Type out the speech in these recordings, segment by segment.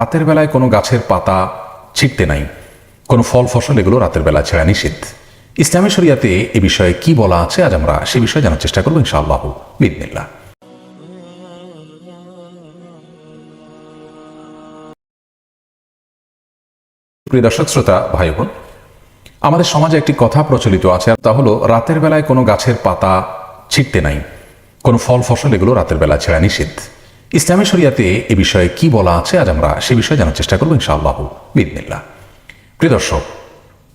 রাতের বেলায় কোনো গাছের পাতা ছিটতে নাই। কোনো ফল ফসল এগুলো রাতের বেলা ছেড়া নিষেধ ইসলামী শরিয়াতে এ বিষয়ে কি বলা আছে আজ আমরা সে বিষয়ে জানার চেষ্টা করব ইনশাআল্লাহ। বিদিনিল্লাহ প্রিয় দর্শক, শ্রোতা, ভাই বোন, আমাদের সমাজে একটি কথা প্রচলিত আছে, তা হলো রাতের বেলায় কোনো গাছের পাতা ছিটতে নাই। কোনো ফল ফসল এগুলো রাতের বেলা ছেড়া নিষেধ ইসলামী শরিয়াতে এ বিষয়ে কি বলা আছে আজ আমরা সে বিষয়ে জানার চেষ্টা করব ইনশাআল্লাহ বিদিনিল্লাহ প্রিয় দর্শক,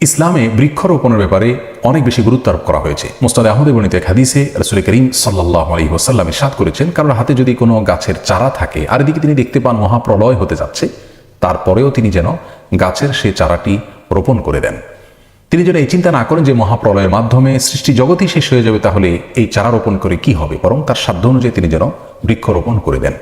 ইসলামে বৃক্ষরোপণের ব্যাপারে অনেক বেশি গুরুত্ব আরোপ করা হয়েছে। মুস্তাদ আহমদে বর্ণিত এক হাদিসে রসুল করিম সাল্লাহ আলী ওসাল্লাম করেছেন, কারণ হাতে যদি কোনো গাছের চারা থাকে আর এদিকে তিনি দেখতে পান মহাপ্রলয় হতে যাচ্ছে, তারপরেও তিনি যেন গাছের সে চারাটি রোপণ করে দেন। তিনি যেন এই চিন্তা না করেন যে মহাপ্রলয়ের মাধ্যমে সৃষ্টি জগতই শেষ হয়ে যাবে, তাহলে এই চারা রোপণ করে কি হবে, বরং তার সাধ্য অনুযায়ী তিনি যেন বৃক্ষরোপণ করে দেন।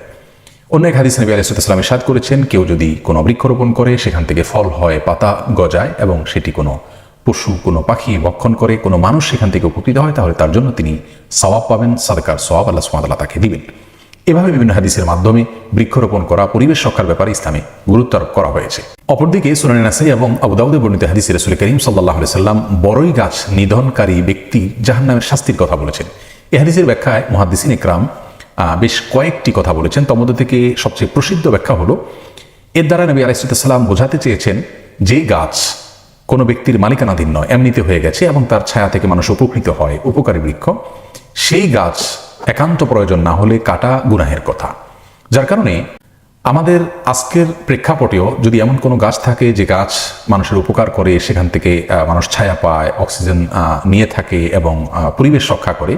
অন্য এক হাদিস নবী আলাইসালামে সাদ করেছেন কেউ যদি কোনো বৃক্ষরোপণ করে সেখান থেকে ফল হয় পাতা গজায় এবং সেটি কোনো পশু কোনো পাখি ভক্ষণ করে কোনো মানুষ সেখান থেকে উপকৃত হয় তাহলে তার জন্য তিনি সওয়াব পাবেন সাদকার সওয়াব আল্লাহ সুমাদাল্লাহ তাকে দিবেন। এভাবে বিভিন্ন হাদিসের মাধ্যমে বৃক্ষরোপণ করা পরিবেশ রক্ষার ব্যাপারে ইসলামে গুরুত্ব আরোপ করা হয়েছে। অপরদিকে সুনানি নাসাই এবং আবুদাউদে বর্ণিত হাদিস রসুল করিম সাল্লাহ সাল্লাম বড়ই গাছ নিধনকারী ব্যক্তি জাহান্নামের শাস্তির কথা বলেছেন। এ হাদিসের ব্যাখ্যায় মহাদিসিন ইকরাম আহ, বেশ কয়েকটি কথা বলেছেন। তার মধ্যে থেকে সবচেয়ে প্রসিদ্ধ ব্যাখ্যা হলো, এর দ্বারা নবী আলাইসাল্লাম বোঝাতে চেয়েছেন যে গাছ কোনো ব্যক্তির মালিকানাধীন নয়, এমনিতে হয়ে গেছে এবং তার ছায়া থেকে মানুষ উপকৃত হয়, উপকারী বৃক্ষ। সেই গাছ একান্ত প্রয়োজন না হলে কাটা গুনাহের কথা। যার কারণে আমাদের আজকের প্রেক্ষাপটেও যদি এমন কোনো গাছ থাকে যে গাছ মানুষের উপকার করে, সেখান থেকে মানুষ ছায়া পায়, অক্সিজেন নিয়ে থাকে এবং পরিবেশ রক্ষা করে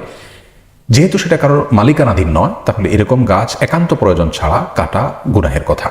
যেহেতু সেটা কারোর মালিকানাধীন নয়, তাহলে এরকম গাছ একান্ত প্রয়োজন ছাড়া কাটা গুনাহের কথা।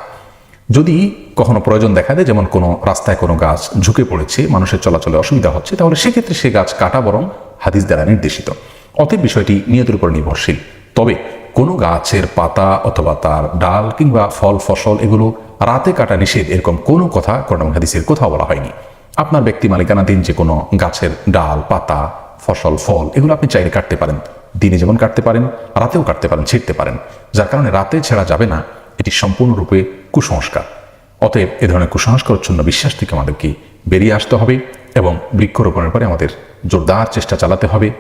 যদি কখনো প্রয়োজন দেখা দেয়, যেমন কোনো রাস্তায় কোনো গাছ ঝুঁকে পড়েছে, মানুষের চলাচলে অসুবিধা হচ্ছে, তাহলে সেক্ষেত্রে সে গাছ কাটা বরং হাদিস দ্বারা নির্দেশিত। অতএব বিষয়টি নিয়তের উপর নির্ভরশীল। তবে কোনো গাছের পাতা অথবা তার ডাল কিংবা ফল, ফসল, এগুলো রাতে কাটা নিষেধ, এরকম কোনো কথা কোরআন হাদিসের কোথাও বলা হয়নি। আপনার ব্যক্তি মালিকানাধীন যে কোনো গাছের ডাল, পাতা, ফসল, ফল, এগুলো আপনি চাইলে কাটতে পারেন। দিনে যেমন কাটতে পারেন, রাতেও কাটতে পারেন, ছিঁড়তে পারেন। যার কারণে রাতে ছেঁড়া যাবে না, এটি সম্পূর্ণরূপে কুসংস্কার। অতএব এ ধরনের কুসংস্কারচ্ছন্ন বিশ্বাস থেকে আমাদেরকে বেরিয়ে আসতে হবে এবং বৃক্ষরোপণের পরে আমাদের জোরদার চেষ্টা চালাতে হবে।